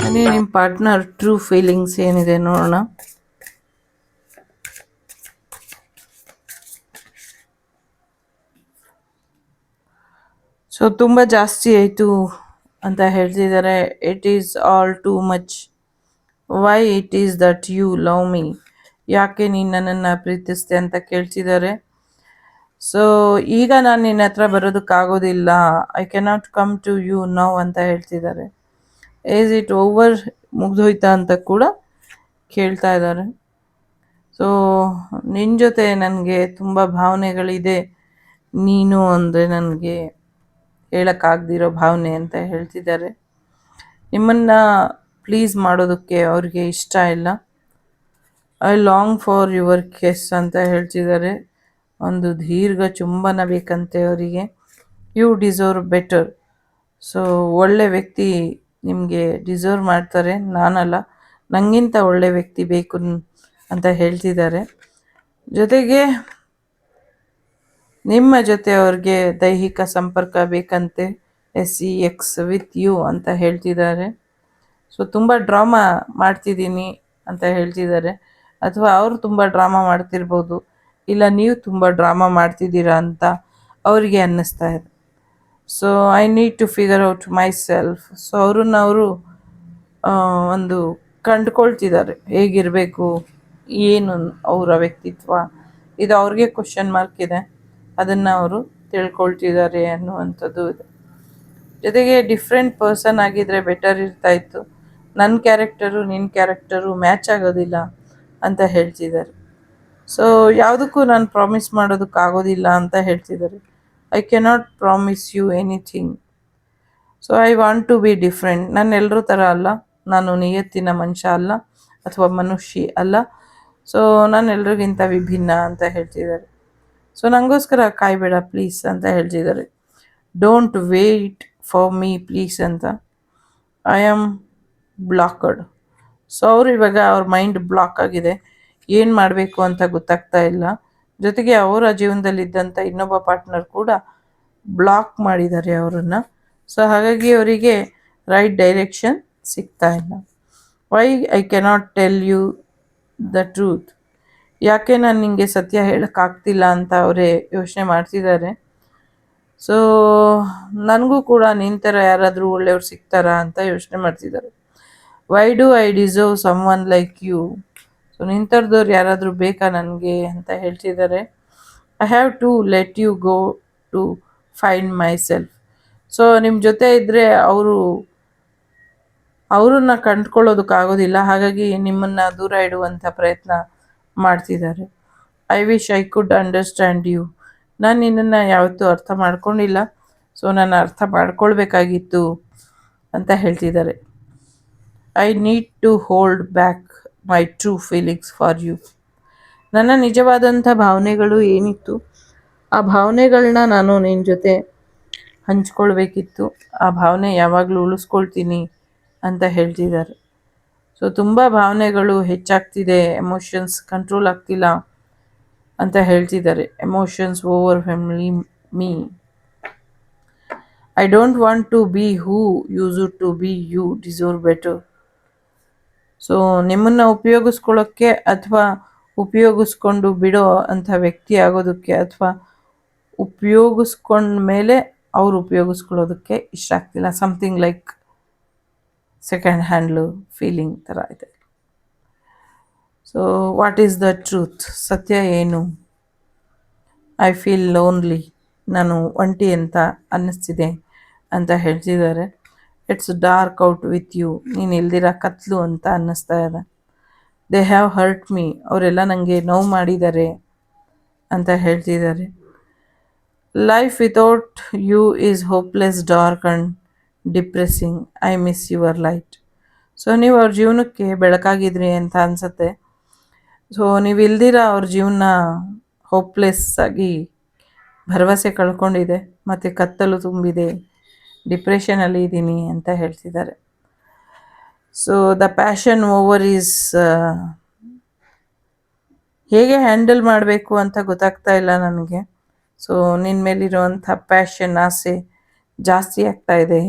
ಬನ್ನಿ ನಿಮ್ಮ partner true feelings ಏನಿದೆ ನೋಡೋಣ. ಸೊ ತುಂಬ ಜಾಸ್ತಿ ಆಯಿತು ಅಂತ ಹೇಳ್ತಿದ್ದಾರೆ. It is all too much why it is that you love me ಯಾಕೆ ನೀನು ನನ್ನನ್ನು ಪ್ರೀತಿಸ್ತೆ ಅಂತ ಕೇಳ್ತಿದ್ದಾರೆ. ಸೊ ಈಗ ನಾನು ನಿನ್ನ ಹತ್ರ ಬರೋದಕ್ಕಾಗೋದಿಲ್ಲ I cannot come to you now ಅಂತ ಹೇಳ್ತಿದ್ದಾರೆ. ಏಸ್ ಇಟ್ ಓವರ್ ಮುಗ್ದೋಯ್ತಾ ಅಂತ ಕೂಡ ಕೇಳ್ತಾ ಇದ್ದಾರೆ. ಸೊ ನಿನ್ನ ಜೊತೆ ನನಗೆ ತುಂಬ ಭಾವನೆಗಳಿದೆ. ನೀನು ಅಂದರೆ ನನಗೆ ಹೇಳೋಕ್ಕಾಗ್ದಿರೋ ಭಾವನೆ ಅಂತ ಹೇಳ್ತಿದ್ದಾರೆ. ನಿಮ್ಮನ್ನು ಪ್ಲೀಸ್ ಮಾಡೋದಕ್ಕೆ ಅವ್ರಿಗೆ ಇಷ್ಟ ಇಲ್ಲ. I long for your kiss ಅಂತ ಹೇಳ್ತಿದ್ದಾರೆ. ಒಂದು ದೀರ್ಘ ಚುಂಬನ ಬೇಕಂತೆ ಅವರಿಗೆ. ಯು ಡಿಸರ್ವ್ ಬೆಟರ್ ಸೊ ಒಳ್ಳೆ ವ್ಯಕ್ತಿ ನಿಮಗೆ ಡಿಸರ್ವ್ ಮಾಡ್ತಾರೆ. ನಾನಲ್ಲ ನನಗಿಂತ ಒಳ್ಳೆ ವ್ಯಕ್ತಿ ಬೇಕು ಅಂತ ಹೇಳ್ತಿದ್ದಾರೆ. ಜೊತೆಗೆ, ನಿಮ್ಮ ಜೊತೆ ಅವ್ರಿಗೆ ದೈಹಿಕ ಸಂಪರ್ಕ ಬೇಕಂತೆ sex with you ಅಂತ ಹೇಳ್ತಿದ್ದಾರೆ. ಸೊ ತುಂಬ ಡ್ರಾಮಾ ಮಾಡ್ತಿದ್ದೀನಿ ಅಂತ ಹೇಳ್ತಿದ್ದಾರೆ. ಅಥವಾ ಅವರು ತುಂಬ ಡ್ರಾಮಾ ಮಾಡ್ತಿರ್ಬೋದು. ಇಲ್ಲ, ನೀವು ತುಂಬ ಡ್ರಾಮಾ ಮಾಡ್ತಿದ್ದೀರಾ ಅಂತ ಅವರಿಗೆ ಅನ್ನಿಸ್ತಾ ಇದೆ. So I need to figure out myself so ಅವ್ರನ್ನ ಅವರು ಒಂದು ಕಂಡುಕೊಳ್ತಿದ್ದಾರೆ. ಹೇಗಿರಬೇಕು, ಏನು ಅವರ ವ್ಯಕ್ತಿತ್ವ, ಇದು ಅವ್ರಿಗೆ ಕ್ವಶನ್ ಮಾರ್ಕ್ ಇದೆ. ಅದನ್ನು ಅವರು ತಿಳ್ಕೊಳ್ತಿದ್ದಾರೆ ಅನ್ನುವಂಥದ್ದು ಇದೆ. ಜೊತೆಗೆ ಡಿಫ್ರೆಂಟ್ ಪರ್ಸನ್ ಆಗಿದ್ದರೆ ಬೆಟರ್ ಇರ್ತಾಯಿತ್ತು ನನ್ನ ಕ್ಯಾರೆಕ್ಟರು ನಿನ್ನ ಕ್ಯಾರೆಕ್ಟರು ಮ್ಯಾಚ್ ಆಗೋದಿಲ್ಲ ಅಂತ ಹೇಳ್ತಿದ್ದಾರೆ. ಸೊ ಯಾವುದಕ್ಕೂ ನಾನು ಪ್ರಾಮಿಸ್ ಮಾಡೋದಕ್ಕಾಗೋದಿಲ್ಲ ಅಂತ ಹೇಳ್ತಿದ್ದಾರೆ. I cannot promise you anything so I want to be different ನಾನು ಎಲ್ಲರೂ ಥರ ಅಲ್ಲ. ನಾನು ನಿಯತ್ತಿನ ಮನುಷ್ಯ ಅಲ್ಲ ಅಥವಾ ಮನುಷ್ಯ ಅಲ್ಲ. ಸೊ ನಾನು ಎಲ್ರಿಗಿಂತ ವಿಭಿನ್ನ ಅಂತ ಹೇಳ್ತಿದ್ದಾರೆ. ಸೊ ನನಗೋಸ್ಕರ ಕಾಯ್ಬೇಡ ಪ್ಲೀಸ್ ಅಂತ ಹೇಳ್ತಿದ್ದಾರೆ. Don't wait for me please ಅಂತ. ಐ ಆಮ್ ಬ್ಲಾಕಡ್ ಸೊ ಅವರು ಇವಾಗ ಅವ್ರ ಮೈಂಡ್ ಬ್ಲಾಕ್ ಆಗಿದೆ. ಏನು ಮಾಡಬೇಕು ಅಂತ ಗೊತ್ತಾಗ್ತಾ ಇಲ್ಲ. ಜೊತೆಗೆ ಅವರ ಜೀವನದಲ್ಲಿದ್ದಂಥ ಇನ್ನೊಬ್ಬ ಪಾರ್ಟ್ನರ್ ಕೂಡ ಬ್ಲಾಕ್ ಮಾಡಿದ್ದಾರೆ ಅವರನ್ನು. ಸೊ ಹಾಗಾಗಿ ಅವರಿಗೆ ರೈಟ್ ಡೈರೆಕ್ಷನ್ ಸಿಗ್ತಾ ಇಲ್ಲ. Why I cannot tell you the truth ಯಾಕೆ ನಾನು ನಿಮಗೆ ಸತ್ಯ ಹೇಳೋಕ್ಕಾಗ್ತಿಲ್ಲ ಅಂತ ಅವರೇ ಯೋಚನೆ ಮಾಡ್ತಿದ್ದಾರೆ. ಸೊ ನನಗೂ ಕೂಡ ನಿನ್ನ ಥರ ಯಾರಾದರೂ ಒಳ್ಳೆಯವ್ರು ಸಿಗ್ತಾರಾ ಅಂತ ಯೋಚನೆ ಮಾಡ್ತಿದ್ದಾರೆ. Why do I deserve someone like you so ನಿನ್ನ ಥರದವ್ರು ಯಾರಾದರೂ ಬೇಕಾ ನನಗೆ ಅಂತ ಹೇಳ್ತಿದ್ದಾರೆ I have to let you go to find myself so ನಿಮ್ಮ ಜೊತೆ ಇದ್ದರೆ ಅವರು, ಅವರನ್ನ ಕಂಡ್ಕೊಳ್ಳೋದಕ್ಕಾಗೋದಿಲ್ಲ ಹಾಗಾಗಿ ನಿಮ್ಮನ್ನು ದೂರ ಇಡುವಂಥ ಪ್ರಯತ್ನ ಮಾಡ್ತಿದ್ದಾರೆ I wish I could understand you ನಾನು ನಿನ್ನನ್ನು ಯಾವತ್ತೂ ಅರ್ಥ ಮಾಡ್ಕೊಂಡಿಲ್ಲ. ಸೊ ನಾನು ಅರ್ಥ ಮಾಡ್ಕೊಳ್ಬೇಕಾಗಿತ್ತು ಅಂತ ಹೇಳ್ತಿದ್ದಾರೆ I need to hold back my true feelings for you ನನ್ನ ನಿಜವಾದಂಥ ಭಾವನೆಗಳು ಏನಿತ್ತು? ಆ ಭಾವನೆಗಳನ್ನ ನಾನು ನಿನ್ನ ಜೊತೆ ಹಂಚ್ಕೊಳ್ಬೇಕಿತ್ತು. ಆ ಭಾವನೆ ಯಾವಾಗಲೂ ಉಳಿಸ್ಕೊಳ್ತೀನಿ ಅಂತ ಹೇಳ್ತಿದ್ದಾರೆ. ಸೊ ತುಂಬ ಭಾವನೆಗಳು ಹೆಚ್ಚಾಗ್ತಿದೆ. ಎಮೋಷನ್ಸ್ ಕಂಟ್ರೋಲ್ ಆಗ್ತಿಲ್ಲ ಅಂತ ಹೇಳ್ತಿದ್ದಾರೆ. Emotions over family me I don't want to be who use to be you deserve better so ನಿಮ್ಮನ್ನು ಉಪಯೋಗಿಸ್ಕೊಳ್ಳೋಕ್ಕೆ ಅಥವಾ ಉಪಯೋಗಿಸ್ಕೊಂಡು ಬಿಡೋ ಅಂಥ ವ್ಯಕ್ತಿ ಆಗೋದಕ್ಕೆ ಅಥವಾ ಉಪಯೋಗಿಸ್ಕೊಂಡ ಮೇಲೆ ಅವ್ರು ಉಪಯೋಗಿಸ್ಕೊಳ್ಳೋದಕ್ಕೆ ಇಷ್ಟ ಆಗ್ತಿಲ್ಲ. Something like second hand feeling ಥರ ಇದೆ. So what is the truth ಸತ್ಯ ಏನು? ಐ ಫೀಲ್ ಲೋನ್ಲಿ ನಾನು ಒಂಟಿ ಅಂತ ಅನ್ನಿಸ್ತಿದೆ ಅಂತ ಹೇಳ್ತಿದ್ದಾರೆ. It's dark out with you ನೀನು ಇಲ್ದಿರ ಕತ್ಲು ಅಂತ ಅನ್ನಿಸ್ತಾ ಇದೆ. ದೇ ಹ್ಯಾವ್ ಹರ್ಟ್ ಮೀ ಅವರೆಲ್ಲ ನನಗೆ ನೋವು ಮಾಡಿದ್ದಾರೆ ಅಂತ ಹೇಳ್ತಿದ್ದಾರೆ. Life without you is hopeless dark and depressing I miss your light so ನೀವು ಅವ್ರ ಜೀವನಕ್ಕೆ ಬೆಳಕಾಗಿದ್ರಿ ಅಂತ ಅನಿಸುತ್ತೆ. ಸೊ ನೀವು ಇಲ್ದಿರ ಅವ್ರ ಜೀವನ ಹೋಪ್ಲೆಸ್ ಆಗಿ ಭರವಸೆ ಕಳ್ಕೊಂಡಿದೆ. ಮತ್ತು ಕತ್ತಲು ತುಂಬಿದೆ. ಡಿಪ್ರೆಷನಲ್ಲಿ ಇದ್ದೀನಿ ಅಂತ ಹೇಳ್ತಿದ್ದಾರೆ. So the passion over is ಹೇಗೆ ಹ್ಯಾಂಡಲ್ ಮಾಡಬೇಕು ಅಂತ ಗೊತ್ತಾಗ್ತಾ ಇಲ್ಲ ನನಗೆ. ಸೊ ನಿನ್ನ ಮೇಲಿರುವಂಥ ಪ್ಯಾಷನ್ ಆಸೆ ಜಾಸ್ತಿ ಆಗ್ತಾ ಇದೆ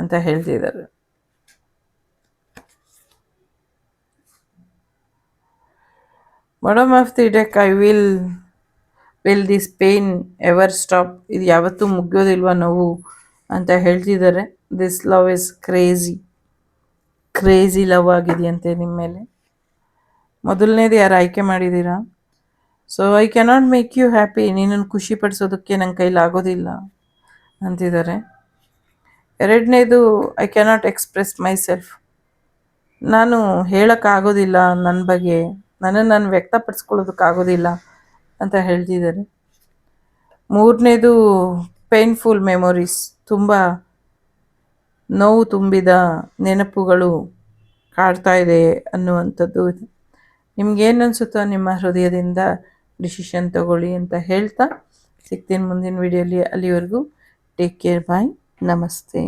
ಅಂತ ಹೇಳ್ತಿದ್ದಾರೆ. Modem of the deck I will will this pain ever stop ಇದು ಯಾವತ್ತೂ ಮುಗಿಯೋದಿಲ್ವ ನೋವು? ಅಂತ ಹೇಳ್ತಿದ್ದಾರೆ. This love is crazy crazy love ಆಗಿದೆಯಂತೆ ನಿಮ್ಮ ಮೇಲೆ. ಮೊದಲನೇದು ಯಾರು ಆಯ್ಕೆ ಮಾಡಿದ್ದೀರಾ? So I cannot make you happy ನೀನನ್ನು ಖುಷಿ ಪಡಿಸೋದಕ್ಕೆ ನನ್ನ ಕೈಲಿ ಆಗೋದಿಲ್ಲ ಅಂತಿದ್ದಾರೆ. ಎರಡನೇದು I cannot express myself ನಾನು ಹೇಳೋಕ್ಕಾಗೋದಿಲ್ಲ ನನ್ನ ಬಗ್ಗೆ. ನನ್ನನ್ನು ನಾನು ವ್ಯಕ್ತಪಡಿಸ್ಕೊಳ್ಳೋದಕ್ಕಾಗೋದಿಲ್ಲ ಅಂತ ಹೇಳ್ತಿದ್ದಾರೆ. ಮೂರನೇದು ಪೇನ್ಫುಲ್ ಮೆಮೊರೀಸ್ ತುಂಬ ನೋವು ತುಂಬಿದ ನೆನಪುಗಳು ಕಾಡ್ತಾ ಇದೆ ಅನ್ನುವಂಥದ್ದು. ನಿಮ್ಗೇನು ಅನಿಸುತ್ತೋ ನಿಮ್ಮ ಹೃದಯದಿಂದ ಡಿಸಿಷನ್ ತಗೊಳ್ಳಿ ಅಂತ ಹೇಳ್ತಾ ಸಿಗ್ತೀನಿ ಮುಂದಿನ ವಿಡಿಯೋಲಿ. ಅಲ್ಲಿವರೆಗೂ ಟೇಕ್ ಕೇರ್, ಬಾಯ್, ನಮಸ್ತೆ.